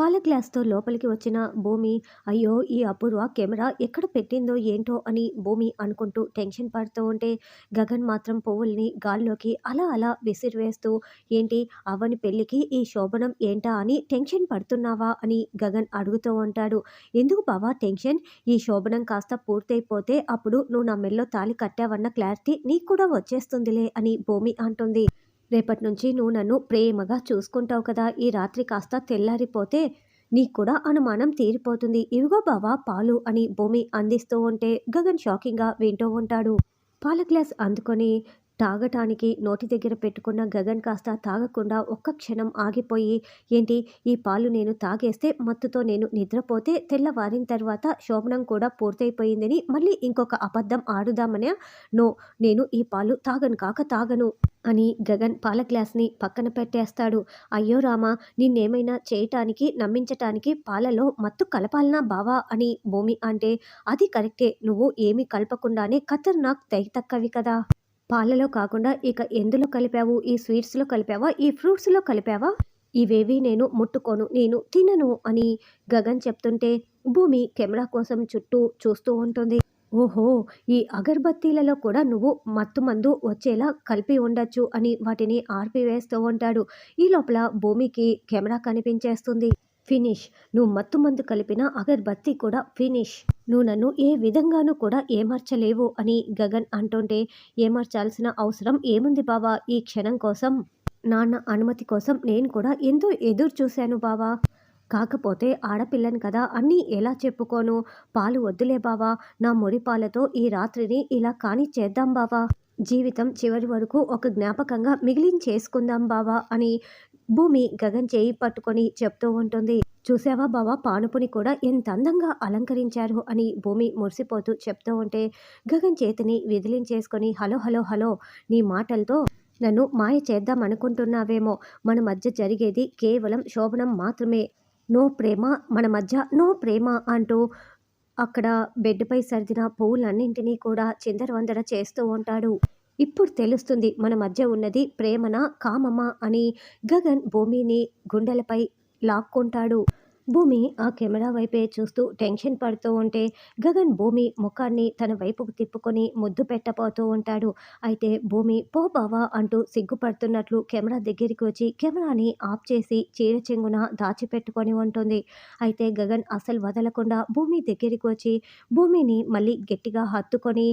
పాల గ్లాస్తో లోపలికి వచ్చిన భూమి అయ్యో ఈ అపూర్వ కెమెరా ఎక్కడ పెట్టిందో ఏంటో అని భూమి అనుకుంటూ టెన్షన్ పడుతూ ఉంటే గగన్ మాత్రం పువ్వుల్ని గాల్లోకి అలా అలా విసిరివేస్తూ ఏంటి అవని పెళ్ళికి ఈ శోభనం ఏంటా అని టెన్షన్ పడుతున్నావా? అని గగన్ అడుగుతూ ఉంటాడు. ఎందుకు బావా టెన్షన్? ఈ శోభనం కాస్త పూర్తయిపోతే అప్పుడు నువ్వు నా మెల్లో తాళి కట్టావన్న క్లారిటీ నీకు కూడా వచ్చేస్తుందిలే అని భూమి అంటుంది. రేపటి నుంచి నువ్వు నన్ను ప్రేమగా చూసుకుంటావు కదా. ఈ రాత్రి కాస్త తెల్లారిపోతే నీకు కూడా అనుమానం తీరిపోతుంది. ఇవిగో బావా పాలు అని భూమి అందిస్తూ ఉంటే గగన్ షాకింగ్గా వింటూ ఉంటాడు. పాల గ్లాస్ అందుకొని తాగటానికి నోటి దగ్గర పెట్టుకున్న గగన్ కాస్త తాగకుండా ఒక్క క్షణం ఆగిపోయి ఏంటి? ఈ పాలు నేను తాగేస్తే మత్తుతో నేను నిద్రపోతే తెల్లవారిన తర్వాత శోభనం కూడా పూర్తయిపోయిందని మళ్ళీ ఇంకొక అబద్ధం ఆడుదామనే? నో నేను ఈ పాలు తాగను కాక తాగను అని గగన్ పాల గ్లాస్ని పక్కన పెట్టేస్తాడు. అయ్యో రామా నిన్నేమైనా చేయటానికి నమ్మించటానికి పాలలో మత్తు కలపాలనా బావా? అని భూమి అంటే అది కరెక్టే నువ్వు ఏమీ కలపకుండానే ఖతర్నాక్ తక్కవి కదా. పాలలో కాకుండా ఇక ఎందులో కలిపావు? ఈ స్వీట్స్లో కలిపావా? ఈ ఫ్రూట్స్లో కలిపావా? ఇవేవి నేను ముట్టుకోను నేను తినను అని గగన్ చెప్తుంటే భూమి కెమెరా కోసం చుట్టూ చూస్తూ ఉంటుంది. ఓహో ఈ అగర్బత్తీలలో కూడా నువ్వు మత్తు మందు వచ్చేలా కలిపి ఉండొచ్చు అని వాటిని ఆర్పివేస్తూ ఉంటాడు. ఈ లోపల భూమికి కెమెరా కనిపించేస్తుంది. ఫినిష్. నువ్వు మత్తు మందు కలిపిన అగర్బత్తి కూడా ఫినిష్. నువ్వు నన్ను ఏ విధంగానూ కూడా ఏమార్చలేవు అని గగన్ అంటుంటే ఏమార్చాల్సిన అవసరం ఏముంది బావా ఈ క్షణం కోసం? నాన్న అనుమతి కోసం నేను కూడా ఎంతో ఎదురు చూశాను బావా. కాకపోతే ఆడపిల్లను కదా అన్నీ ఎలా చెప్పుకోను? పాలు వద్దులే బావా. నా మురి పాలతో ఈ రాత్రిని ఇలా కాని చేద్దాం బావా. జీవితం చివరి వరకు ఒక జ్ఞాపకంగా మిగిలించేసుకుందాం బావా అని భూమి గగన్ చేయి పట్టుకొని చెప్తూ ఉంటుంది. చూసావా బావా? పానుపుని కూడా ఎంత అందంగా అలంకరించారు అని భూమి మురిసిపోతూ చెప్తూ ఉంటే గగన్ చేతిని విదిలించేసుకొని హలో హలో హలో నీ మాటలతో నన్ను మాయ చేద్దాం అనుకుంటున్నావేమో మన మధ్య జరిగేది కేవలం శోభనం మాత్రమే. నో ప్రేమ మన మధ్య నో ప్రేమ అంటూ అక్కడ బెడ్పై సర్దిన పువ్వులన్నింటినీ కూడా చిందరవందర చేస్తూ ఉంటాడు. ఇప్పుడు తెలుస్తుంది మన మధ్య ఉన్నది ప్రేమన కామమా అని గగన్ భూమిని గుండెలపై లాక్కుంటాడు. భూమి ఆ కెమెరా వైపే చూస్తూ టెన్షన్ పడుతూ ఉంటే గగన్ భూమి ముఖాన్ని తన వైపుకు తిప్పుకొని ముద్దు పెట్టబోతూ ఉంటాడు. అయితే భూమి పో బావా అంటూ సిగ్గుపడుతున్నట్లు కెమెరా దగ్గరికి వచ్చి కెమెరాని ఆఫ్ చేసి చీర చెంగున దాచిపెట్టుకొని ఉంటుంది. అయితే గగన్ అసలు వదలకుండా భూమి దగ్గరికి వచ్చి భూమిని మళ్ళీ గట్టిగా హత్తుకొని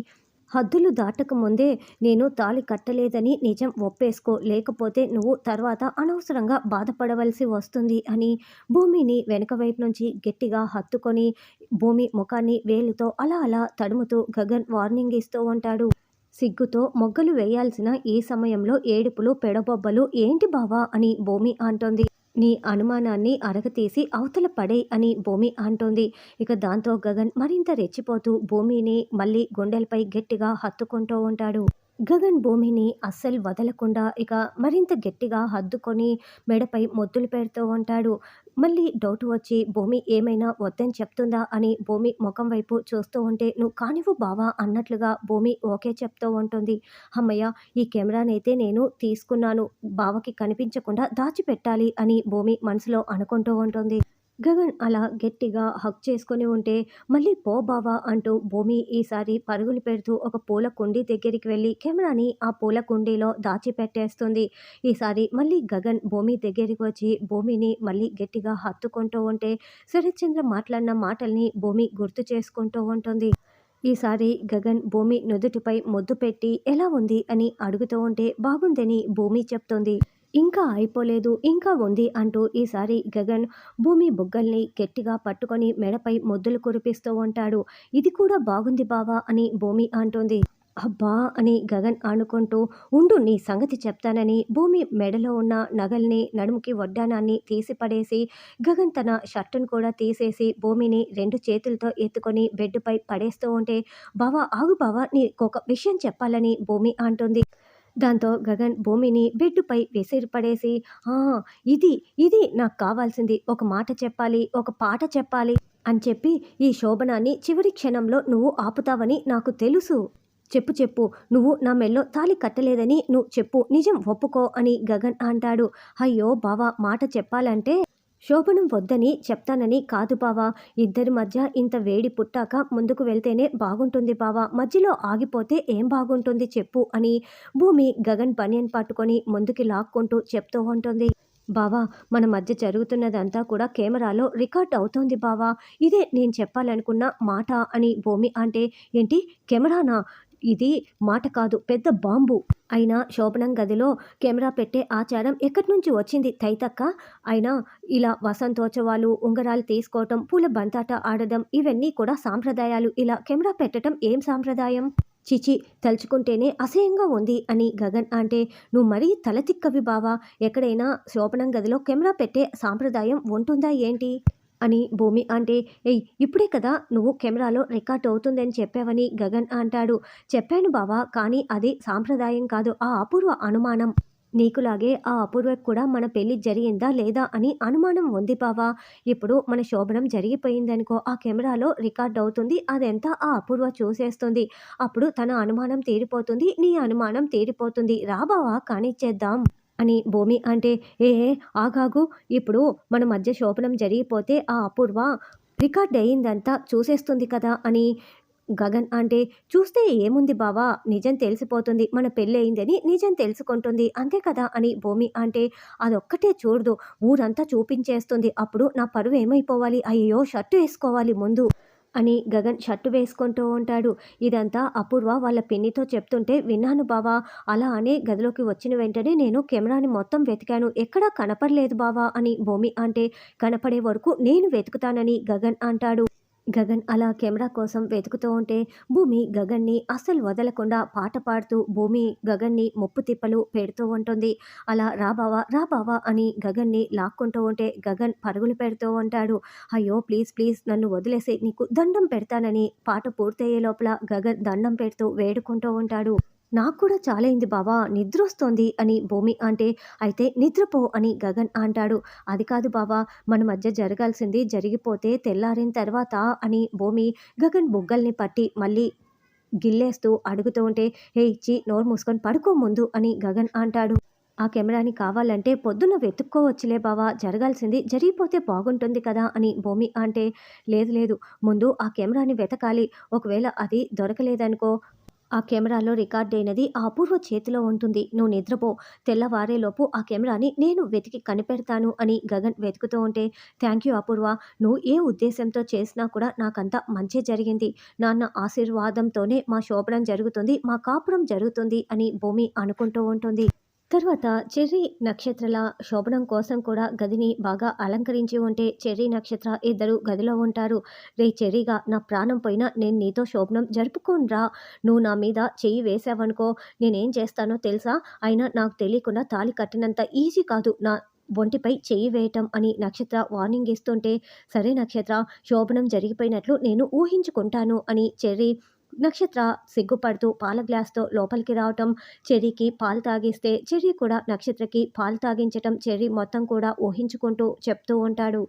హద్దులు దాటక ముందే నేను తాళి కట్టలేదని నిజం ఒప్పేసుకో లేకపోతే నువ్వు తర్వాత అనవసరంగా బాధపడవలసి వస్తుంది అని భూమిని వెనక వైపు నుంచి గట్టిగా హత్తుకొని భూమి ముఖాన్ని వేలుతో అలా అలా తడుముతూ గగన్ వార్నింగ్ ఇస్తూ ఉంటాడు. సిగ్గుతో మొగ్గలు వేయాల్సిన ఈ సమయంలో ఏడుపులు పెడబొబ్బలు ఏంటి బావా అని భూమి అంటోంది. నీ అనుమానాన్ని అరగతీసి అవతల పడే అని భూమి అంటోంది. ఇక దాంతో గగన్ మరింత రెచ్చిపోతూ భూమిని మళ్ళీ గుండెలపై గట్టిగా హత్తుకుంటూ ఉంటాడు. గగన్ భూమిని అస్సలు వదలకుండా ఇక మరింత గట్టిగా హద్దుకొని మెడపై మొద్దులు పెడుతూ ఉంటాడు. మళ్ళీ డౌట్ వచ్చి భూమి ఏమైనా వద్దని చెప్తుందా? అని భూమి ముఖం వైపు చూస్తూ ఉంటే నువ్వు కానివ్వు బావా అన్నట్లుగా భూమి ఓకే చెప్తూ ఉంటుంది. అమ్మయ్య ఈ కెమెరానైతే నేను తీసుకున్నాను. బావకి కనిపించకుండా దాచిపెట్టాలి అని భూమి మనసులో అనుకుంటూ ఉంటుంది. గగన్ అలా గట్టిగా హక్ చేసుకొని ఉంటే మళ్ళీ పో బావా అంటూ భూమి ఈసారి పరుగులు పెడుతూ ఒక పూల కుండీ దగ్గరికి వెళ్ళి కెమెరాని ఆ పూల కుండీలో దాచిపెట్టేస్తుంది. ఈసారి మళ్ళీ గగన్ భూమి దగ్గరికి వచ్చి భూమిని మళ్ళీ గట్టిగా హత్తుకుంటూ ఉంటే శరత్చంద్ర మాట్లాడిన మాటల్ని భూమి గుర్తు చేసుకుంటూ ఉంటుంది. ఈసారి గగన్ భూమి నుదుటిపై ముద్దు పెట్టి ఎలా ఉంది? అని అడుగుతూ ఉంటే బాగుందని భూమి చెప్తోంది. ఇంకా అయిపోలేదు ఇంకా ఉంది అంటూ ఈసారి గగన్ భూమి బుగ్గల్ని గట్టిగా పట్టుకొని మెడపై మొద్దులు కురిపిస్తూ ఉంటాడు. ఇది కూడా బాగుంది బావా అని భూమి అంటుంది. అబ్బా అని గగన్ అనుకుంటూ ఉండు నీ సంగతి చెప్తానని భూమి మెడలో ఉన్న నగల్ని నడుముకి వడ్డానాన్ని తీసి పడేసి గగన్ తన షర్టును కూడా తీసేసి భూమిని రెండు చేతులతో ఎత్తుకొని బెడ్పై పడేస్తూ ఉంటే బావా ఆగు బావా నీకొక విషయం చెప్పాలని భూమి అంటుంది. దాంతో గగన్ భూమిని బెడ్డుపై విసిరిపడేసి ఇది ఇది నాకు కావాల్సింది. ఒక మాట చెప్పాలి ఒక పాట చెప్పాలి అని చెప్పి ఈ శోభనాన్ని చివరి క్షణంలో నువ్వు ఆపుతావని నాకు తెలుసు. చెప్పు చెప్పు. నువ్వు నా మెల్లో తాలి కట్టలేదని నువ్వు చెప్పు. నిజం ఒప్పుకో అని గగన్ అంటాడు. అయ్యో బావా మాట చెప్పాలంటే శోభనం వద్దని చెప్తానని కాదు బావా. ఇద్దరి మధ్య ఇంత వేడి పుట్టాక ముందుకు వెళ్తేనే బాగుంటుంది బావా. మధ్యలో ఆగిపోతే ఏం బాగుంటుంది చెప్పు అని భూమి గగన్ బనియన్ పట్టుకొని ముందుకి లాక్కుంటూ చెప్తూ ఉంటుంది. బావా మన మధ్య జరుగుతున్నదంతా కూడా కెమెరాలో రికార్డ్ అవుతోంది బావా. ఇదే నేను చెప్పాలనుకున్న మాట అని భూమి అంటే ఏంటి కెమెరానా? ఇది మాట కాదు పెద్ద బాంబు. అయినా శోభనం గదిలో కెమెరా పెట్టే ఆచారం ఎక్కడి నుంచి వచ్చింది తైతక్క? అయినా ఇలా వసంతోత్సవాలు ఉంగరాలు తీసుకోవటం పూల బంతాట ఆడడం ఇవన్నీ కూడా సాంప్రదాయాలు. ఇలా కెమెరా పెట్టడం ఏం సాంప్రదాయం? చిచి తలుచుకుంటేనే అసహ్యంగా ఉంది అని గగన్ అంటే నువ్వు మరీ తలతిక్కవి బావా. ఎక్కడైనా శోభనం గదిలో కెమెరా పెట్టే సాంప్రదాయం ఉంటుందా ఏంటి? అని భూమి అంటే ఏయ్ ఇప్పుడే కదా నువ్వు కెమెరాలో రికార్డ్ అవుతుందని చెప్పావని గగన్ అంటాడు. చెప్పాను బావా కానీ అది సాంప్రదాయం కాదు. ఆ అపూర్వ అనుమానం నీకులాగే ఆ అపూర్వకు కూడా మన పెళ్ళి జరిగిందా లేదా అని అనుమానం ఉంది బావా. ఇప్పుడు మన శోభనం జరిగిపోయిందనుకో ఆ కెమెరాలో రికార్డ్ అవుతుంది. అదంతా ఆ అపూర్వ చూసేస్తుంది. అప్పుడు తన అనుమానం తీరిపోతుంది. నీ అనుమానం తీరిపోతుంది. రా బావా కానిచ్చేద్దాం అని భూమి అంటే ఏ ఆగాగు. ఇప్పుడు మన మధ్య శోభనం జరిగిపోతే ఆ అపూర్వ రికార్డ్ అయ్యిందంతా చూసేస్తుంది కదా అని గగన్ అంటే చూస్తే ఏముంది బావా? నిజం తెలిసిపోతుంది. మన పెళ్ళి అయిందని నిజం తెలుసుకుంటుంది. అంతే కదా అని భూమి అంటే అదొక్కటే చూడదు. ఊరంతా చూపించేస్తుంది. అప్పుడు నా పరువు ఏమైపోవాలి? అయ్యో షర్టు వేసుకోవాలి ముందు. అని గగన్ షర్టు వేసుకుంటూ ఉంటాడు. ఇదంతా అపూర్వ వాళ్ళ పిన్నితో చెప్తుంటే విన్నాను బావా. అలా అని గదిలోకి వచ్చిన వెంటనే నేను కెమెరాని మొత్తం వెతికాను. ఎక్కడా కనపడలేదు బావా అని భూమి అంటే కనపడే వరకు నేను వెతుకుతానని గగన్ అంటాడు. గగన్ అలా కెమెరా కోసం వెతుకుతూ ఉంటే భూమి గగన్ని అస్సలు వదలకుండా పాట పాడుతూ భూమి గగన్ని ముప్పు తిప్పలు పెడుతూ ఉంటుంది. అలా రాబావా రాబావా అని గగన్ని లాక్కుంటూ ఉంటే గగన్ పరుగులు పెడుతూ ఉంటాడు. అయ్యో ప్లీజ్ ప్లీజ్ నన్ను వదిలేసి నీకు దండం పెడతానని పాట పూర్తయ్యే లోపల గగన్ దండం పెడుతూ వేడుకుంటూ ఉంటాడు. నాకు కూడా చాలైంది అయింది బావా నిద్రొస్తోంది అని భూమి అంటే అయితే నిద్రపో అని గగన్ అంటాడు. అది కాదు బావా మన మధ్య జరగాల్సింది జరిగిపోతే తెల్లారిన తర్వాత అని భూమి గగన్ బుగ్గల్ని పట్టి మళ్ళీ గిల్లేస్తూ అడుగుతూ ఉంటే హే ఇచ్చి నోరు మూసుకొని పడుకో ముందు అని గగన్ అంటాడు. ఆ కెమెరాని కావాలంటే పొద్దున్న వెతుక్కోవచ్చులే బావా జరగాల్సింది జరిగిపోతే బాగుంటుంది కదా అని భూమి అంటే లేదు లేదు ముందు ఆ కెమెరాని వెతకాలి. ఒకవేళ అది దొరకలేదనుకో ఆ కెమెరాలో రికార్డ్ అయినది ఆ అపూర్వ చేతిలో ఉంటుంది. నువ్వు నిద్రపో. తెల్లవారేలోపు ఆ కెమెరాని నేను వెతికి కనిపెడతాను అని గగన్ వెతుకుతూ ఉంటే థ్యాంక్ యూ అపూర్వ. నువ్వు ఏ ఉద్దేశంతో చేసినా కూడా నాకంతా మంచి జరిగింది. నాన్న ఆశీర్వాదంతోనే మా శోభనం జరుగుతుంది మా కాపురం జరుగుతుంది అని భూమి అనుకుంటూ ఉంటుంది. తర్వాత చెర్రీ నక్షత్రల శోభనం కోసం కూడా గదిని బాగా అలంకరించి ఉంటే చెర్రీ నక్షత్ర ఇద్దరు గదిలో ఉంటారు. రే చెర్రీగా నా ప్రాణం పోయినా నేను నీతో శోభనం జరుపుకోనరా. నువ్వు నా మీద చెయ్యి వేసావనుకో నేనేం చేస్తానో తెలుసా? అయినా నాకు తెలియకుండా తాళి కట్టినంత ఈజీ కాదు నా ఒంటిపై చెయ్యి వేయటం అని నక్షత్ర వార్నింగ్ ఇస్తుంటే సరే నక్షత్ర శోభనం జరిగిపోయినట్లు నేను ఊహించుకుంటాను అని చెర్రీ నక్షత్ర సిగ్గుపడుతూ పాల గ్లాస్తో లోపలికి రావటం చెర్రీకి పాలు తాగిస్తే చెర్రీ కూడా నక్షత్రకి పాలు తాగించటం చెర్రీ మొత్తం కూడా ఊహించుకుంటూ చెప్తూ ఉంటాడు.